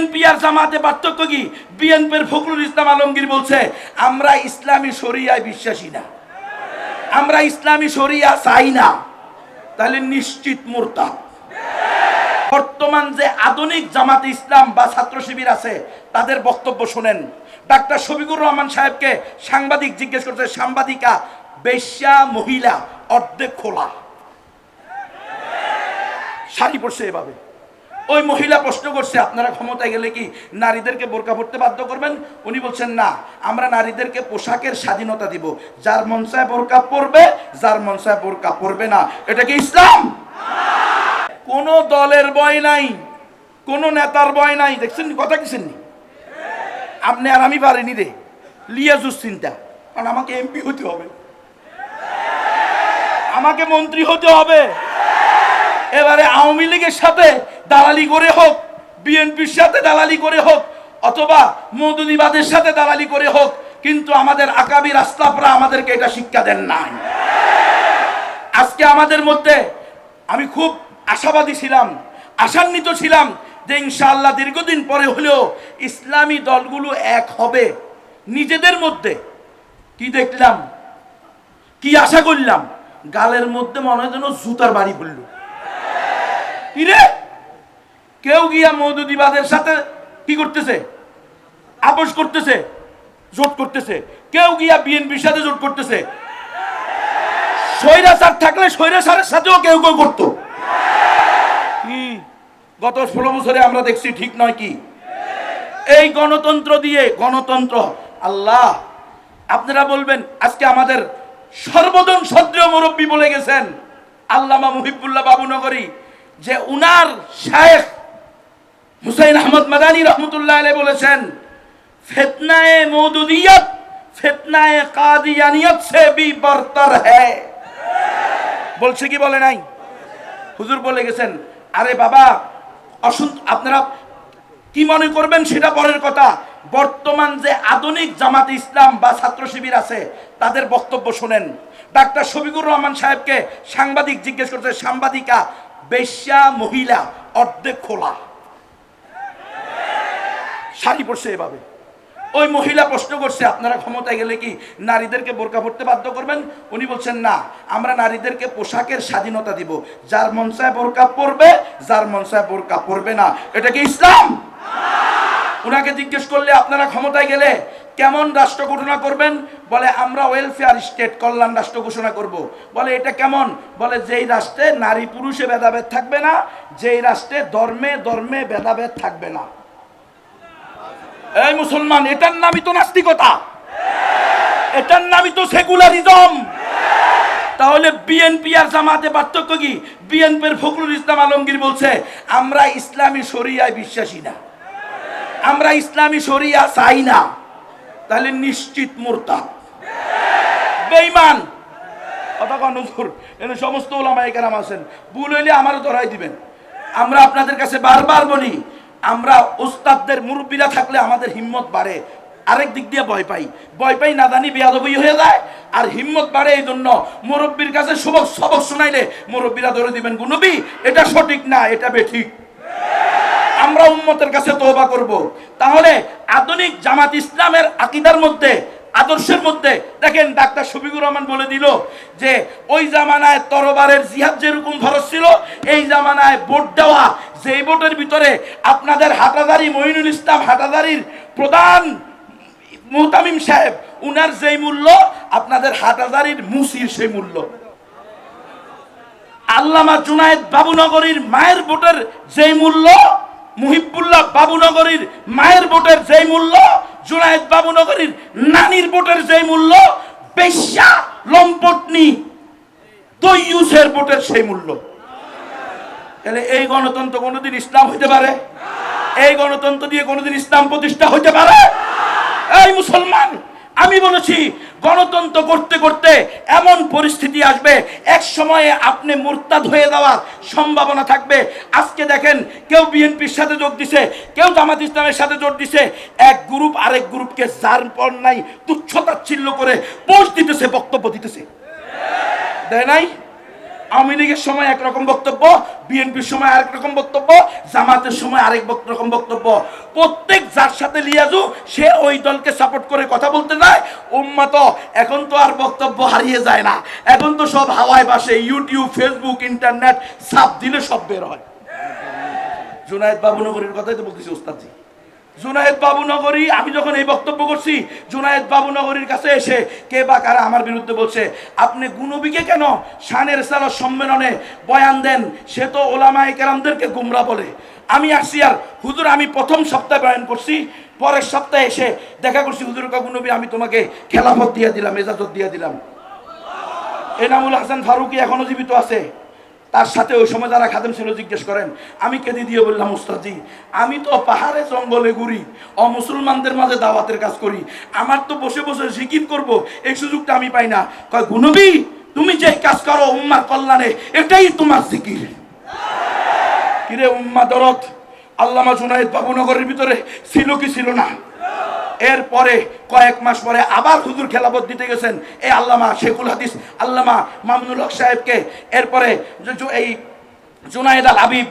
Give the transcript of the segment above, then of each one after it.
BNP আর জামাতে পার্থক্য কি? বিএনপির ফখরুল ইসলাম আলমগীর বলছে, আমরা ইসলামী শরিয়ায় বিশ্বাসী না। আমরা ইসলামী শরিয়া চাই না। তাহলে নিশ্চিত মোরতাদ। বর্তমান যে আধুনিক জামাতে ইসলাম বা ছাত্র শিবির আছে, তাদের বক্তব্য শোনেন। ডাক্তার শফিকুর রহমান সাহেবকে সাংবাদিক জিজ্ঞেস করছে, সাংবাদিকা, বেশ্যা মহিলা অর্ধেক খোলা। শাড়ি পরছে এভাবে। ওই মহিলা প্রশ্ন করছে, আপনারা ক্ষমতায় গেলে কি নারীদেরকে বোরকা পড়তে বাধ্য করবেন? উনি বলছেন, না, আমরা নারীদেরকে পোশাকের স্বাধীনতা দিব। যার মনসায় বোরকা পরবে, যার মন চায় বোরকা পরবে না। এটা কি ইসলাম? কোন দলের বয় নাই, কোন নেতার বয় নাই। দেখছেন কথা কিছেন আপনি আর আমি পারিনি রে। লিয়াজুস চিন্তা। কারণ আমাকে এমপি হতে হবে। আমাকে মন্ত্রী হতে হবে। এবারে আওয়ামী লীগের সাথে দালালি করে হোক, বিএনপির সাথে দালালি করে হোক, অথবা মৌদুদিবাদের সাথে দালালি করে হোক, কিন্তু আমাদের আকাবির আস্তাফরা আমাদেরকে এটা শিক্ষা দেন নাই। আজকে আমাদের মধ্যে আমি খুব আশাবাদী ছিলাম, আশান্বিত ছিলাম যে ইনশাআল্লাহ দীর্ঘদিন পরে হলেও ইসলামী দলগুলো এক হবে। নিজেদের মধ্যে কি দেখলাম, কি আশা করলাম, গালের মধ্যে মনে হয় যেন জুতার বাড়ি পড়ল। কিরে? কেউ গিয়া মৌদুদিবাদের সাথে কি করতেছে? আপোষ করতেছে, জোট করতেছে। কেউ গিয়া বিএনপির সাথে জোট করতেছে। স্বৈরাচার থাকলে স্বৈরাচারের সাথেও কেউ কেউ করতো। কি? গত ষোলো বছরে আমরা দেখছি ঠিক নয় কি? এই গণতন্ত্র দিয়ে গণতন্ত্র। আল্লাহ, আপনারা বলবেন, আজকে আমাদের সর্বজন সদ্রীয় মুরব্বী বলে গেছেন। আল্লামা মুহিবুল্লাহ বাবুনগরী যে উনার শায়েখ হুসাইন আহমদ মাদানী রহমতুল্লাহ আলাই বলেছেন, ফেতনায়ে মৌদুদিয়ত, ফেতনায়ে কাদিয়ানিয়ত সে भी বরতর বলছে কি বলে নাই? হুজুর বলে গেছেন, আরে বাবা, অসুন আপনারা কি মনে করবেন সেটা পরের কথা? বর্তমান যে আধুনিক জামাত ইসলাম বা ছাত্র শিবির আছে, তাদের বক্তব্য শোনেন। ডাক্তার শফিকুর রহমান সাহেবকে সাংবাদিক জিজ্ঞেস করছে, সাংবাদিকা বেশ্যা মহিলা, অর্ধেক খোলা। শাড়ি পরছে এভাবে। ওই মহিলা প্রশ্ন করছে, আপনারা ক্ষমতায় গেলে কি নারীদেরকে বোরকা পড়তে বাধ্য করবেন? উনি বলছেন, না, আমরা নারীদেরকে পোশাকের স্বাধীনতা দিব। যার মন চায় বোরকা পরবে, যার মন চায় বোরকা পরবে না। এটা কি ইসলাম? ওনাকে জিজ্ঞেস করলে, আপনারা ক্ষমতায় গেলে কেমন রাষ্ট্র ঘোষণা করবেন? বলে, আমরা ওয়েলফেয়ার স্টেট কল্যাণ রাষ্ট্র ঘোষণা করব। বলে, এটা কেমন? বলে, যেই রাষ্ট্রে নারী পুরুষে ভেদাভেদ থাকবে না, যেই রাষ্ট্রে ধর্মে ধর্মে ভেদাভেদ থাকবে না। এই মুসলমান, এটার নামই তো নাস্তিকতা। এটার নামই তো সেকুলারিজম। তাহলে বিএনপি আর জামাতে পার্থক্য কি? বিএনপির ফখরুল ইসলাম আলমগীর বলছে, আমরা ইসলামী শরিয়ায় বিশ্বাসী না। আমরা ইসলামী শরিয়া চাই না। তাহলে নিশ্চিত মোরতাদ বেইমান কথা কন হুজুর সমস্ত ওলামা একরাম আছেন। ভুল হইলে আমারও ধরাই দিবেন। আমরা আপনাদের কাছে বারবার বলি, আমরা ওস্তাদদের মুরব্বীরা থাকলে আমাদের হিম্মত বাড়ে। আরেক দিক দিয়ে ভয় পাই। ভয় পাই নাদানি বেয়াদবই হয়ে যায়, আর হিম্মত বাড়ে এই জন্য মুরব্বীর কাছে সবক সবক শোনাইলে মুরব্বীরা ধরে দিবেন গুনবি এটা সঠিক না, এটা বেঠিক। আমরা উম্মতের কাছে তওবা করব। তাহলে আধুনিক জামাত ইসলামের আকিদার মধ্যে, আদর্শের মধ্যে, দেখেন ডাক্তার শফিকুর রহমান বলে দিল যে, ওই জামানায় তরবারের জিহাদ যেরকম ফরজ ছিল, এই জামানায় ভোট দেওয়া, যেই ভোটের ভিতরে আপনাদের হাটাদারি, মঈনুল ইসলাম হাটাদারির প্রধান মুহতামিম সাহেব, উনার যেই মূল্য, আপনাদের হাটাদারির মুসির সেই মূল্য। আল্লামা জুনায়েদ বাবুনগরীর মায়ের ভোটের যেই মূল্য মুহিবুল্লাহ বাবুনগরীর মায়ের বোটের যেই মূল্য, জুনায়েদ বাবুনগরীর নানির ভোটের যেই মূল্য, বেশ্যা লম্পটনি তৈয়ুসের বোটের সেই মূল্য। তাহলে এই গণতন্ত্র কোনোদিন ইসলাম হইতে পারে? এই গণতন্ত্র দিয়ে কোনোদিন ইসলাম প্রতিষ্ঠা হইতে পারে? এই মুসলমান আমি বলেছি, গণতন্ত্র করতে করতে এমন পরিস্থিতি আসবে, এক সময়ে আপনি মোর্তাদ হয়ে যাওয়ার সম্ভাবনা থাকবে। আজকে দেখেন, কেউ বিএনপির সাথে যোগ দিছে, কেউ জামাত ইসলামের সাথে জোর দিছে, এক গ্রুপ আরেক গ্রুপকে যার পর নাই, তুচ্ছতাচ্ছিল্য করে পোস্ট দিতেছে, বক্তব্য দিতেছে। দেয় নাই? আওয়ামী লীগের সময় একরকম বক্তব্য, বিএনপির সময় আরেক রকম বক্তব্য, জামাতের সময় আরেক রকম বক্তব্য। প্রত্যেক যার সাথে লিয়াজু, সে ওই দলকে সাপোর্ট করে কথা বলতে যায়। উম্মা তো এখন তো আর বক্তব্য হারিয়ে যায় না। এখন তো সব হাওয়ায় বাসে ইউটিউব ফেসবুক ইন্টারনেট সাপ দিলে সব বের হয়। জুনায়েদ বাবুনগরীর কথাই তো বলতেছি, ওস্তাদজি। জুনায়েদ বাবুনগরী আমি যখন এই বক্তব্য করছি, জুনায়েদ বাবুনগরীর কাছে এসে কে বা কারা আমার বিরুদ্ধে বলছে, আপনি গুনবিকে কেন শানের সালা সম্মেলনে বয়ান দেন? সে তো ওলামায়ে কেরামদেরকে গুমরা বলে। আমি আসছি আর হুজুর, আমি প্রথম সপ্তাহে বয়ান করছি, পরের সপ্তাহে এসে দেখা করছি, হুজুর গুনবি আমি তোমাকে খেলাফত দিয়ে দিলাম, এজাজত দিয়ে দিলাম। এনামুল হাসান ফারুকি এখনও জীবিত আছে। তার সাথে ওই সময় যারা খাদেম ছিল জিজ্ঞেস করেন, আমি কেঁদে দিয়ে বললাম উস্তাদজি আমি তো পাহাড়ে জঙ্গলে ঘুরি, অমুসলমানদের মাঝে দাওয়াতের কাজ করি, আমার তো বসে বসে জিকির করব, এই সুযোগটা আমি পাই না। কয় গুনবি তুমি যে কাজ করো উম্মার কল্যাণে, এটাই তোমার জিকির। কিরে উম্মা দরদ, আল্লামা জুনায়েদ বাবুনগরের ভিতরে ছিল কি ছিল না? এরপরে কয়েক মাস পরে আবার হুজুর খেলাবত দিতে গেছেন। এই আল্লামা শেখুল হাদিস, আল্লামা মামুনুল হক সাহেবকে। এরপরে এই জুনায়েদ আল হাবিব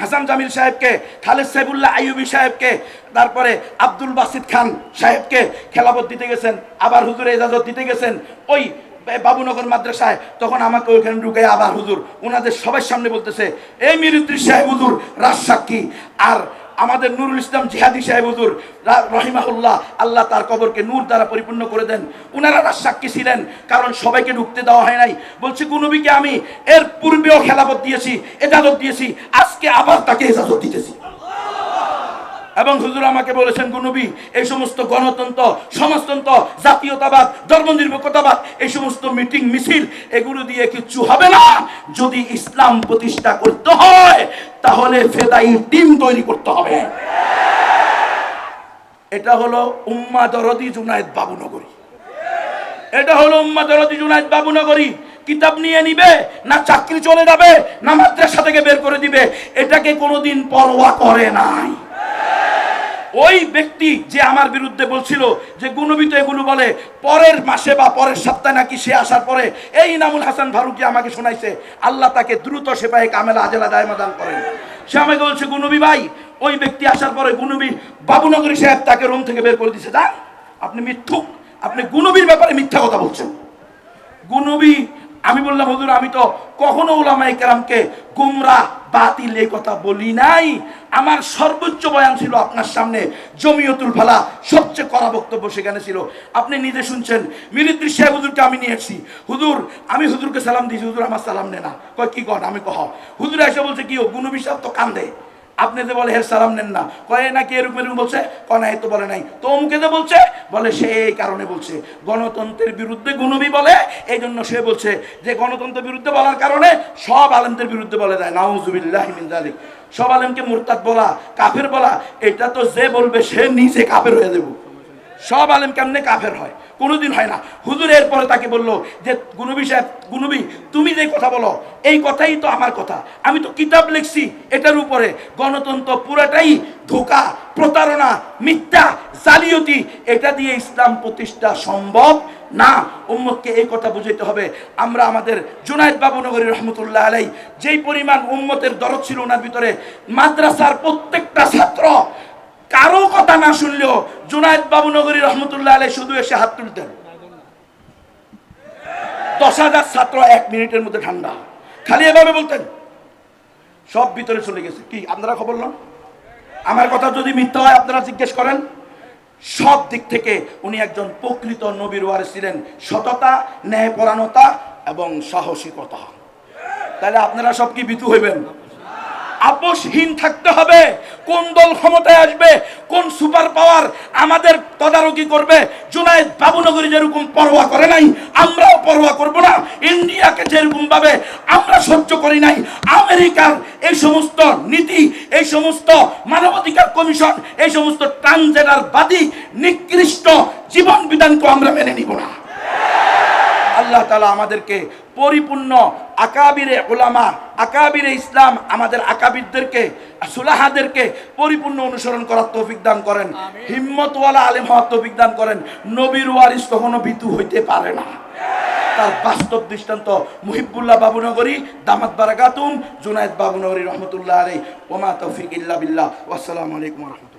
হাসান জামিল সাহেবকে, খালেদ সাইবুল্লাহ আইয়ুবি সাহেবকে, তারপরে আব্দুল বাসিদ খান সাহেবকে খেলাবত দিতে গেছেন, আবার হুজুর এজাজত দিতে গেছেন। ওই বাবুনগর মাদ্রাসায় তখন আমাকে ওইখানে ঢুকে আবার হুজুর ওনাদের সবার সামনে বলতেছে, এই মিরুদ্দিন সাহেব হুজুর রাজসাক্ষী আর আমাদের নুরুল ইসলাম জিহাদি সাহেব হুজুর রহিমাহুল্লাহ, আল্লাহ তার কবরকে নূর দ্বারা পরিপূর্ণ করে দেন। উনারা রাজসাক্ষী ছিলেন, কারণ সবাইকে ঢুকতে দেওয়া হয় নাই। বলছি কুনুবিকে আমি এর পূর্বেও খেলাপথ দিয়েছি, এজাজত দিয়েছি, আজকে আবার তাকে এজাজত দিতেছি। এবং হুজুর আমাকে বলেছেন গুনবী এই সমস্ত গণতন্ত্র, সমাজতন্ত্র, জাতীয়তাবাদ, ধর্মনিরপেক্ষতাবাদ, এই সমস্ত মিটিং, মিছিল, এগুলো দিয়ে কিচ্ছু হবে না। যদি ইসলাম প্রতিষ্ঠা করতে হয়, তাহলে ফেদাই টিম তৈরি করতে হবে। এটা হলো উম্মা দরদি জুনায়েদ বাবুনগরী। এটা হলো উম্মা দরদি জুনায়েদ বাবুনগরী। কিতাব নিয়ে নিবে, না চাকরি চলে যাবে, না মাদ্রাসা থেকে বের করে দিবে। এটাকে কোনোদিন পরোয়া করে নাই। ওই ব্যক্তি যে আমার বিরুদ্ধে বলছিল যে গুণবিত এগুলো বলে, পরের মাসে বা পরের সপ্তাহে নাকি সে আসার পরে এই ইনামুল হাসান ফারুকি আমাকে শোনাইছে, আল্লাহ তাকে দ্রুত সেপাহে কামেলা আজেলা দায়মাদান করেন। সে আমাকে বলছে গুনবি ভাই, ওই ব্যক্তি আসার পরে গুনবি বাবুনগরী সাহেব তাকে রুম থেকে বের করে দিছে, যান, আপনি মিথ্যুক, আপনি গুনবির ব্যাপারে মিথ্যা কথা বলছেন। গুনবি আমি বললাম, হুজুর, আমি তো কখনো ওলামাই কেরামকে গুমরা বাতিল এই কথা বলি নাই। আমার সর্বোচ্চ বয়ান ছিল আপনার সামনে, জমিয়তুল ফালা, সবচেয়ে কড়া বক্তব্য সেখানে ছিল। আপনি নিজে শুনছেন মিরিদ্রি সাহেব হুজুরকে আমি নিয়েছি। এসেছি হুজুর, আমি হুজুরকে সালাম দিয়েছি, হুজুর আমার সালাম নে না। কয়, কি কর আমি কহ। হুজুর এসে বলছে, কি ও সাহেব তো কান্দে। আপনি যে বলে হের সালাম নেন না, কয়ে নাকি এরকম এরকম বলছে? কনা তো বলে নাই। তো অমুকে যে বলছে? বলে, সে এই কারণে বলছে। গণতন্ত্রের বিরুদ্ধে গুণবি বলে এই জন্য সে বলছে যে গণতন্ত্রের বিরুদ্ধে বলার কারণে সব আলেমদের বিরুদ্ধে বলে দেয়। নাউজুবিল্লাহ মিন সব আলেমকে মুরতাদ বলা, কাফের বলা, এটা তো যে বলবে সে নিজে কাফের হয়ে দেবো সব আলেম কেমনে কাফের হয়? কোনোদিন হয় না। হুজুর এরপরে তাকে বলল যে, গুনবি সাহেব, গুনবি, তুমি যে কথা বলো, এই কথাই তো আমার কথা। আমি তো কিতাব লিখছি, এটার উপরে। গণতন্ত্র পুরাটাই ধোকা, প্রতারণা, মিথ্যা, জালিয়াতি। এটা দিয়ে ইসলাম প্রতিষ্ঠা সম্ভব? না, উম্মতকে এই কথা বুঝাইতে হবে। আমরা আমাদের জুনায়দ বাবুনগরী রহমতুল্লাহ আলাই যেই পরিমাণ উম্মতের দরদ ছিল ওনার ভিতরে, মাদ্রাসার প্রত্যেকটা ছাত্র, কারও কথা না শুনলেও জুনায়দ বাবুনগরী রহমতুল্লাহ আলাই শুধু এসে হাত তুলতেন। দশ হাজার ছাত্র এক মিনিটের মধ্যে ঠান্ডা। খালি এভাবে বলতেন। সব ভিতরে চলে গেছে। কি, আপনারা খবর নন? আমার কথা যদি মিথ্যা হয়, আপনারা জিজ্ঞেস করেন? সব দিক থেকে উনি একজন প্রকৃত নবীর ওয়ারিস ছিলেন। সততা ন্যায়পরাণতা এবং সাহসিকতা। তাহলে আপনারা সব কি বিতু হইবেন? আপোষহীন থাকতে হবে। কোন দল ক্ষমতায় আসবে, কোন সুপার পাওয়ার আমাদের তদারকি করবে জুনায়েদ বাবুনগরী যেরকম পরোয়া করে নাই, আমরাও পরোয়া করব না। ইন্ডিয়াকে যেরকম ভাবে আমরা সহ্য করি নাই, আমেরিকার এই সমস্ত নীতি, এই সমস্ত মানবাধিকার কমিশন, এই সমস্ত ট্রান্সজেন্ডার বাদী নিকৃষ্ট জীবন বিধানকে আমরা মেনে নিব না। আল্লাহ তালা আমাদেরকে পরিপূর্ণ আকাবিরে ওলামা আকাবিরে ইসলাম আমাদের আকাবিরদেরকে সুলাহাদেরকে পরিপূর্ণ অনুসরণ করার তৌফিক দান করেন। হিম্মতওয়ালা আলিম হওয়ার তৌফিক দান করেন। নবীর ওয়ারিস কখনো ভীতু হইতে পারে না। তার বাস্তব দৃষ্টান্ত মুহিবুল্লাহ বাবুনগরী দামাত বারাকাতুম জুনায়দ বাবুনগরী রহমতুল্লাহ আলাই ওমা তৌফিক ইল্লা বিল্লাহ। আসসালামু আলাইকুম রহমতুল্লাহ।